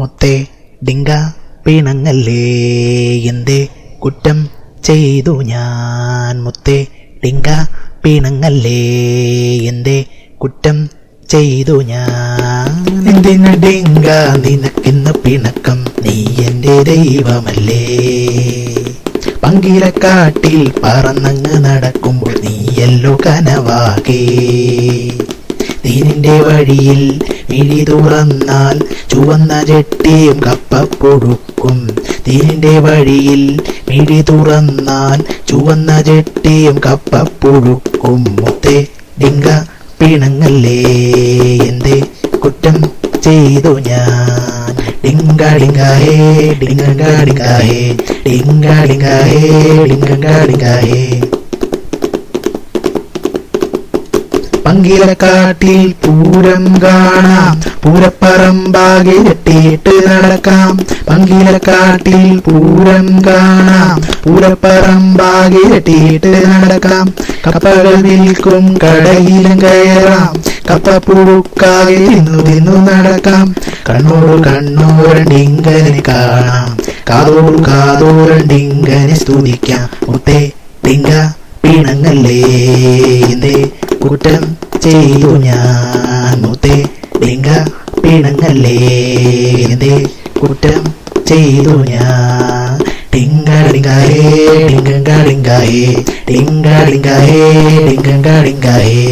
മുത്തേ ഡിങ്ക പിണങ്ങല്ലേ? എന്തേ കുറ്റം ചെയ്തു ഞാൻ? മുത്തേ ഡിങ്ക പിണങ്ങല്ലേ? എന്തേ കുറ്റം ചെയ്തു ഞാൻ? എന്തിനു ഡിങ്ക നിനക്കിന്ന് പിണക്കം നീ എന്റെ ദൈവമല്ലേ? പങ്കിലക്കാട്ടിൽ പറന്നങ്ങ് നടക്കുമ്പോൾ നീയല്ലോ കനവാകേ. നീനിന്റെ വഴിയിൽ മിഴി തുറന്നാൽ ചുവന്ന ചെട്ടിയും കൊടുക്കും തീരിന്റെ വഴിയിൽ മിഴി തുറന്നാൽ ചുവന്ന ചെട്ടിയും പുഴുക്കും മുത്തേ ഡിങ്ക പിണങ്ങല്ലേ? എന്തേ കുറ്റം ചെയ്തു ഞാൻ? ഡിങ്കാളിങ്കാഹേ ഡിങ്കാളിങ്കാഹേ ഡിങ്കാളിങ്കാഹേ ഡിങ്ക പങ്കിലക്കാട്ടിൽ പൂരം കാണാം. പൂരപ്പറമ്പാകെ കെട്ടിയിട്ട് നടക്കാം. പങ്കിലക്കാട്ടിൽ പൂരം കാണാം. പൂരപ്പറമ്പാകെ കെട്ടിയിട്ട് നടക്കാം. കപ്പകൾ വിൽക്കും കടയിലും കയറാം. കപ്പ പുഴുക്കാകെ തിന്നു തിന്നു നടക്കാം. കണ്ണോട് കണ്ണോരണ്ടിങ്കനെ കാണാം. കാതോട് കാതോരണ്ടിങ്കനെ സ്തുതിക്കാം. മുത്തേ ഡിങ്ക പിണങ്ങല്ലേ. ചെയ്തു ഞാൻ മുത്തേ ഡിങ്ക പിണങ്ങല്ലേ എന്തേ കുറ്റം ചെയ്തു ഞാൻ ടിങ്കാളിങ്കായേ ടിങ്കാളിങ്കായേ ടിങ്കാളിങ്കായേ ഡിങ്കായേ